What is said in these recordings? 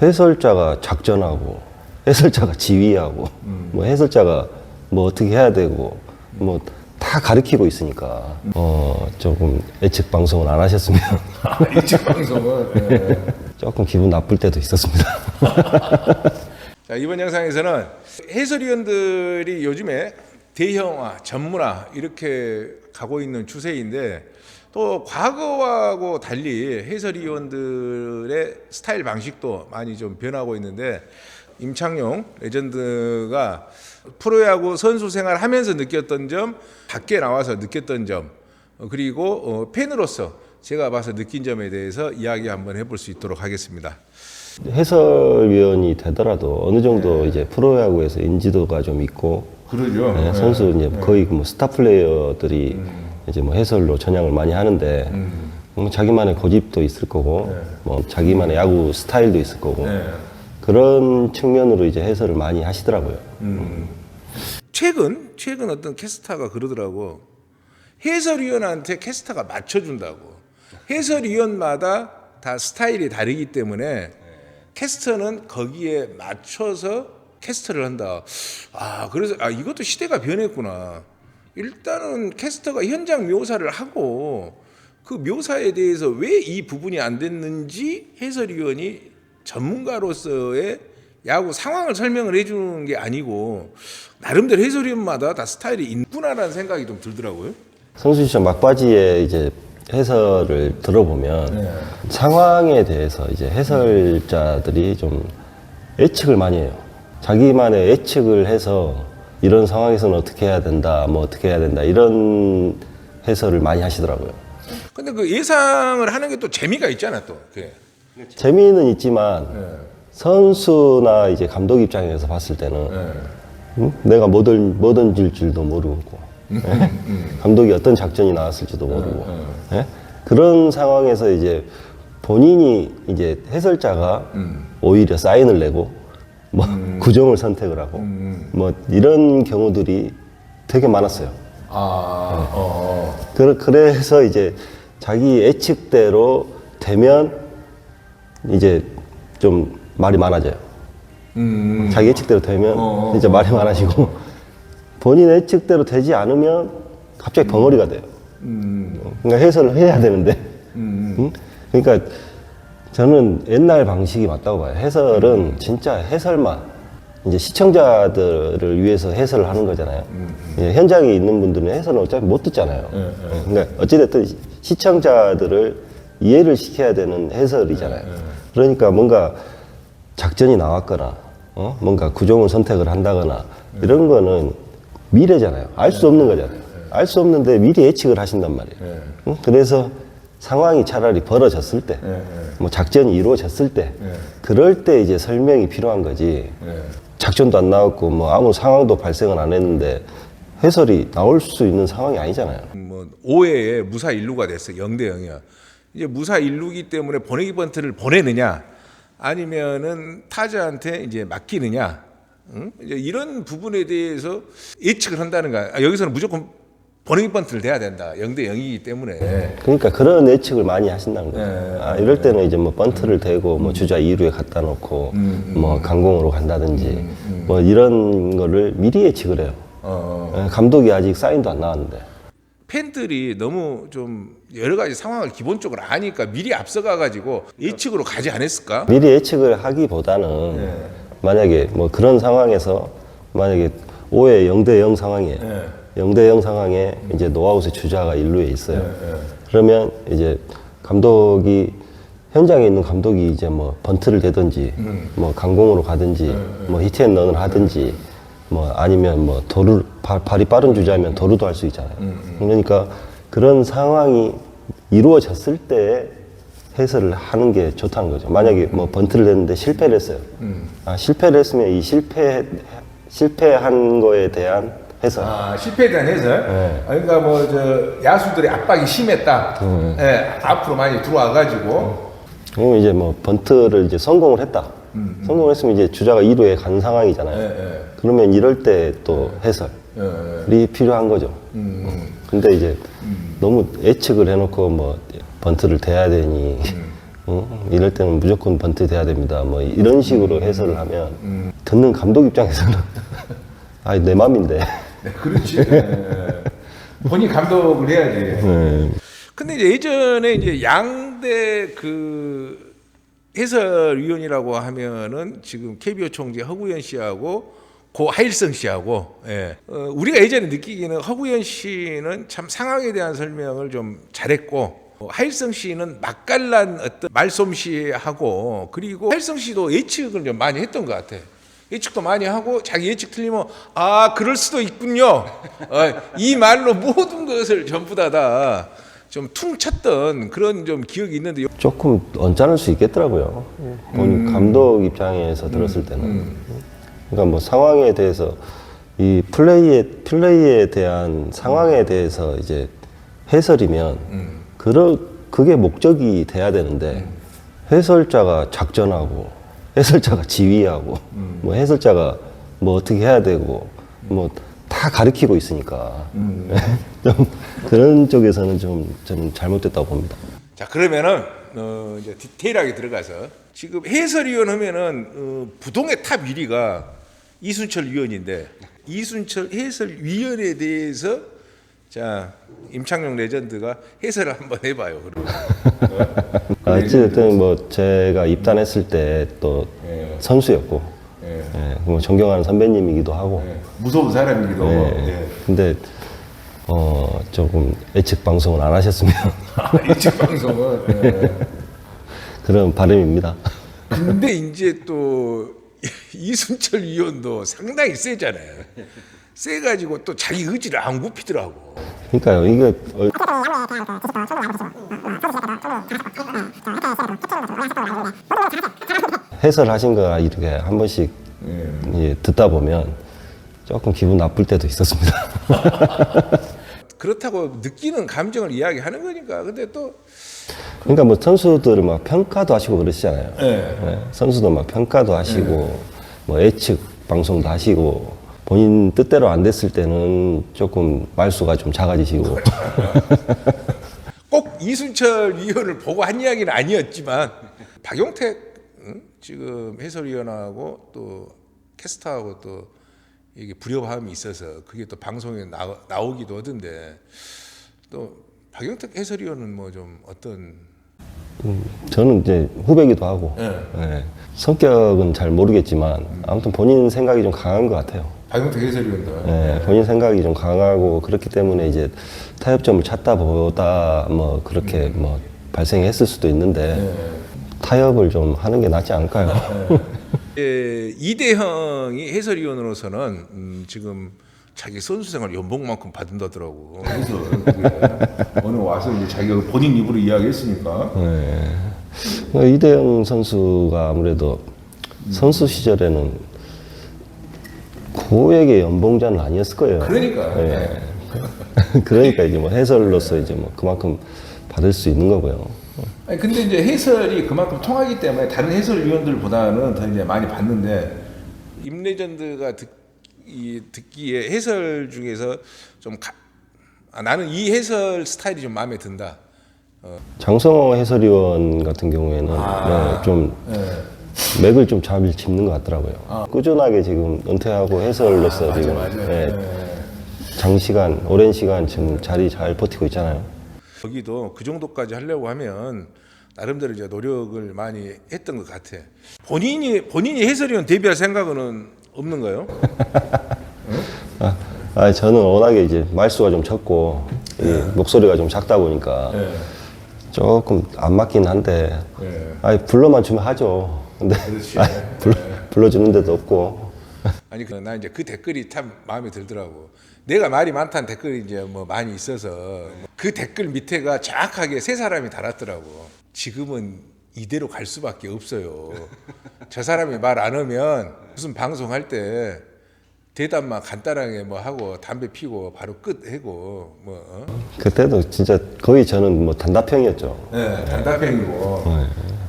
해설자가 작전하고 해설자가 지휘하고 뭐 해설자가 뭐 어떻게 해야 되고 뭐 다 가르치고 있으니까 어 조금 예측 방송을 안 하셨으면 일찍 방송은. 예. 조금 기분 나쁠 때도 있었습니다. 자, 이번 영상에서는 해설위원들이 요즘에 대형화, 전문화 이렇게 가고 있는 추세인데 또 과거하고 달리 해설위원들의 스타일 방식도 많이 좀 변하고 있는데 임창용 레전드가 프로야구 선수 생활 하면서 느꼈던 점, 밖에 나와서 느꼈던 점, 어, 그리고 어, 팬으로서 제가 봐서 느낀 점에 대해서 이야기 한번 해볼 수 있도록 하겠습니다. 해설위원이 되더라도 어느 정도 이제 프로야구에서 인지도가 좀 있고 그러죠. 네, 선수 이제 거의 뭐 스타 플레이어들이 이제 뭐 해설로 전향을 많이 하는데 뭐 자기만의 고집도 있을 거고 뭐 자기만의 야구 스타일도 있을 거고 네. 그런 측면으로 이제 해설을 많이 하시더라고요. 최근 최근 어떤 캐스터가 그러더라고. 해설위원한테 캐스터가 맞춰준다고. 해설위원마다 다 스타일이 다르기 때문에 캐스터는 거기에 맞춰서 캐스터를 한다. 아 그래서 아 이것도 시대가 변했구나 일단은 캐스터가 현장 묘사를 하고 그 묘사에 대해서 왜 이 부분이 안 됐는지 해설위원이 전문가로서의 야구 상황을 설명을 해주는 게 아니고 나름대로 해설위원마다 다 스타일이 있구나라는 생각이 좀 들더라고요. 선수 시절 막바지에 이제 해설을 들어보면 상황에 대해서 이제 해설자들이 좀 예측을 많이 해요. 자기만의 예측을 해서 이런 상황에서는 어떻게 해야 된다, 뭐 어떻게 해야 된다 이런 해설을 많이 하시더라고요. 근데 그 예상을 하는 게 또 재미가 있잖아 또. 그게. 재미는 있지만 선수나 이제 감독 입장에서 봤을 때는 응? 내가 뭐, 던, 뭐 던질 줄도 모르고 예? 감독이 어떤 작전이 나왔을지도 모르고 예? 그런 상황에서 이제 본인이 이제 해설자가 오히려 사인을 내고 뭐 구정을 선택을 하고 뭐 이런 경우들이 되게 많았어요. 아, 어, 그래- 그래서 이제 자기 예측대로 되면 이제 좀 말이 많아져요. 음, 자기 예측대로 되면 어, 이제 말이 많아지고 본인 예측대로 되지 않으면 갑자기 벙어리가 돼요. 음, 그러니까 해설을 해야 되는데. 응? 그러니까 저는 옛날 방식이 맞다고 봐요. 해설은 진짜 해설만 이제 시청자들을 위해서 해설을 하는 거잖아요. 예, 현장에 있는 분들은 해설을 어차피 못 듣잖아요. 예, 그러니까 어찌됐든 시청자들을 이해를 시켜야 되는 해설이잖아요. 그러니까 뭔가 작전이 나왔거나 어? 뭔가 구종을 선택을 한다거나 이런 거는 미래잖아요. 알 수 없는 거잖아요. 알 수 없는데 미리 예측을 하신단 말이에요. 응? 그래서 상황이 차라리 벌어졌을 때, 뭐 작전이 이루어졌을 때, 그럴 때 이제 설명이 필요한 거지. 작전도 안 나왔고 뭐 아무 상황도 발생을 안 했는데 해설이 나올 수 있는 상황이 아니잖아요. 뭐 5회에 무사 일루가 됐어 0대 0이야. 이제 무사 일루기 때문에 보내기 번트를 보내느냐 아니면은 타자한테 이제 맡기느냐 응? 이제 이런 부분에 대해서 예측을 한다는 거야. 아, 여기서는 무조건 보내기 번트를 대야 된다. 0대 0이기 때문에. 그러니까 그런 예측을 많이 하신다는 거죠. 아, 이럴 때는 이제 뭐 번트를 대고 뭐 주자 2루에 갖다 놓고 뭐 강공으로 간다든지 뭐 이런 거를 미리 예측을 해요. 어, 예, 감독이 아직 사인도 안 나왔는데. 팬들이 너무 좀 여러 가지 상황을 기본적으로 아니까 미리 앞서가 가지고 예측으로 가지 않았을까? 미리 예측을 하기보다는 만약에 뭐 그런 상황에서 만약에 5회 0대 0 상황이에요. 0대 0 상황에 이제 노아웃의 주자가 1루에 있어요. 그러면 이제 감독이 현장에 있는 감독이 이제 뭐 번트를 대든지 뭐 강공으로 가든지 뭐 히트앤런을 하든지 뭐 아니면 뭐 도루 발, 발이 빠른 주자면 도루도 할 수 있잖아요. 그러니까 그런 상황이 이루어졌을 때 해설을 하는 게 좋다는 거죠. 만약에 뭐 번트를 냈는데 실패를 했어요. 아, 실패를 했으면 이 실패 실패한 거에 대한 해설. 아, 실패에 대한 해설? 네. 아, 그러니까 뭐, 저, 야수들의 압박이 심했다. 예, 앞으로 많이 들어와가지고. 그러면 이제 뭐 번트를 이제 성공을 했다. 성공했으면 이제 주자가 2루에 간 상황이잖아요. 예, 예. 그러면 이럴 때또 해설이 예, 필요한 거죠. 근데 이제 너무 예측을 해놓고 뭐 번트를 대야 되니 어? 이럴 때는 무조건 번트 돼야 됩니다. 뭐 이런 식으로 해설을 하면 듣는 감독 입장에서는 아, 내 맘인데. 네, 그렇지. 네. 본인 감독을 해야지. 네. 근데 이제 예전에 이제 양대 그 해설위원이라고 하면은 지금 KBO 총재 허구현 씨하고 고 하일성 씨하고 예. 어, 우리가 예전에 느끼기는 허구현 씨는 참 상황에 대한 설명을 좀 잘했고 어, 하일성 씨는 맛깔난 어떤 말솜씨하고 그리고 하일성 씨도 예측을 좀 많이 했던 것 같아. 예측도 많이 하고 자기 예측 틀리면 아 그럴 수도 있군요. 어, 이 말로 모든 것을 전부 다다 좀 퉁쳤던 그런 좀 기억이 있는데 요- 조금 언짢을 수 있겠더라고요. 본 감독 입장에서 들었을 때는. 그러니까 뭐 상황에 대해서 이 플레이에 플레이에 대한 상황에 대해서 이제 해설이면 그러 그게 목적이 돼야 되는데 해설자가 작전하고 해설자가 지휘하고 뭐 해설자가 뭐 어떻게 해야 되고 뭐 다 가르치고 있으니까. 좀 그런 쪽에서는 좀 저는 잘못됐다고 봅니다. 자 그러면은 어, 이제 디테일하게 들어가서 지금 해설위원 하면은 어, 부동의 탑 1위가 이순철 위원인데 이순철 해설위원에 대해서 자 임창용 레전드가 해설을 한번 해봐요. 아, 어쨌든 뭐 제가 입단했을 때또 선수였고, 예, 뭐 존경하는 선배님이기도 하고, 무서운 사람이기도 하고. 예. 근데 어 조금 예측 방송을 안 하셨으면 일찍 방송은. 예. 그런 바람입니다. 근데 이제 또 이순철 위원도 상당히 세잖아요. 세가지고 또 자기 의지를 안 굽히더라고. 그러니까요, 이게 어, 해설하신 거 이렇게 한 번씩 예, 듣다 보면 조금 기분 나쁠 때도 있었습니다. 그렇다고 느끼는 감정을 이야기하는 거니까. 근데 또 그러니까 뭐 선수들을 막 평가도 하시고 그러시잖아요. 네. 예, 선수도 막 평가도 하시고 뭐 예측 방송도 하시고 본인 뜻대로 안 됐을 때는 조금 말수가 좀 작아지시고. 꼭 이순철 위원을 보고 한 이야기는 아니었지만 박용택 응? 지금 해설위원하고 또 캐스터하고 또 이게 불협화음이 있어서 그게 또 방송에 나, 나오기도 하던데 또 박용택 해설위원은 뭐 좀 어떤? 저는 이제 후배기도 하고. 예, 성격은 잘 모르겠지만 아무튼 본인 생각이 좀 강한 것 같아요. 박용택 해설위원도 예, 본인 생각이 좀 강하고 그렇기 때문에 이제 타협점을 찾다 보다 뭐 그렇게 뭐 발생했을 수도 있는데 타협을 좀 하는 게 낫지 않을까요? 예, 이대형이 해설위원으로서는 음, 지금 자기 선수 생활 연봉만큼 받는다더라고. 그래서 오늘 와서 이제 자기가 본인 입으로 이야기했으니까. 네. 이대영 선수가 아무래도 선수 시절에는 고액의 연봉자는 아니었을 거예요. 그러니까. 예. 그러니까 이제 뭐 해설로서 이제 뭐 그만큼 받을 수 있는 거고요. 아니 근데 이제 해설이 그만큼 통하기 때문에 다른 해설위원들보다는 더 이제 많이 받는데 임레전드가 듣, 이, 듣기에 해설 중에서 좀 가, 아, 나는 이 해설 스타일이 좀 마음에 든다. 장성호 해설위원 같은 경우에는 네, 좀 맥을 좀 잘 짚는 것 같더라고요. 꾸준하게 지금 은퇴하고 해설로서 지금 네, 장시간, 오랜 시간 지금 자리 잘 버티고 있잖아요. 거기도 그 정도까지 하려고 하면 나름대로 이제 노력을 많이 했던 것 같아. 본인이 본인이 해설위원 데뷔할 생각은 없는가요? 아, 아, 저는 워낙에 이제 말수가 좀 적고 이 목소리가 좀 작다 보니까 조금 안 맞긴 한데 네. 아 불러만 주면 하죠. 근데 그렇지. 아, 불러, 불러주는 데도 없고 아니 그- 나 이제 그 댓글이 참 마음에 들더라고. 내가 말이 많다는 댓글이 이제 뭐 많이 있어서 그 댓글 밑에가 정확하게 세 사람이 달았더라고. 지금은 이대로 갈 수밖에 없어요. 저 사람이 말 안 하면 무슨 방송할 때 대답만 간단하게 뭐 하고 담배 피고 바로 끝 하고 뭐. 어? 그때도 진짜 거의 저는 뭐 단답형이었죠. 네, 단답형이고.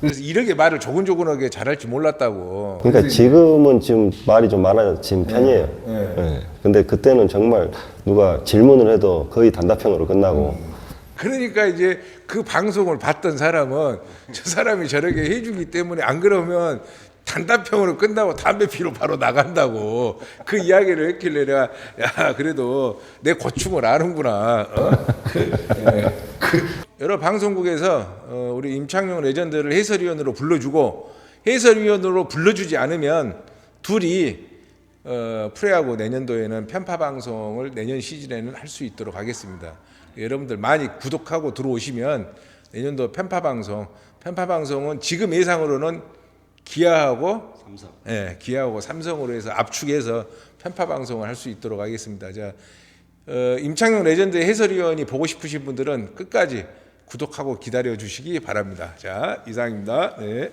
그래서 이렇게 말을 조근조근하게 잘할 줄 몰랐다고. 그러니까 지금은 지금 말이 좀 많아진 편이에요. 네. 예. 근데 그때는 정말 누가 질문을 해도 거의 단답형으로 끝나고 그러니까 이제 그 방송을 봤던 사람은 저 사람이 저렇게 해주기 때문에 안 그러면 단답형으로 끝나고 담배 피러 바로 나간다고 그 이야기를 했길래 내가 야 그래도 내 고충을 아는구나. 어? 예. 그 여러 방송국에서 어, 우리 임창용 레전드를 해설위원으로 불러주고 해설위원으로 불러주지 않으면 둘이 어, 프레하고 내년도에는 편파 방송을 내년 시즌에는 할 수 있도록 하겠습니다. 여러분들 많이 구독하고 들어오시면 내년도 편파 방송, 편파 방송은 지금 예상으로는 기아하고 삼성, 예, 기아하고 삼성으로 해서 압축해서 편파 방송을 할 수 있도록 하겠습니다. 자, 어, 임창용 레전드 해설위원이 보고 싶으신 분들은 끝까지 구독하고 기다려 주시기 바랍니다. 자, 이상입니다. 네.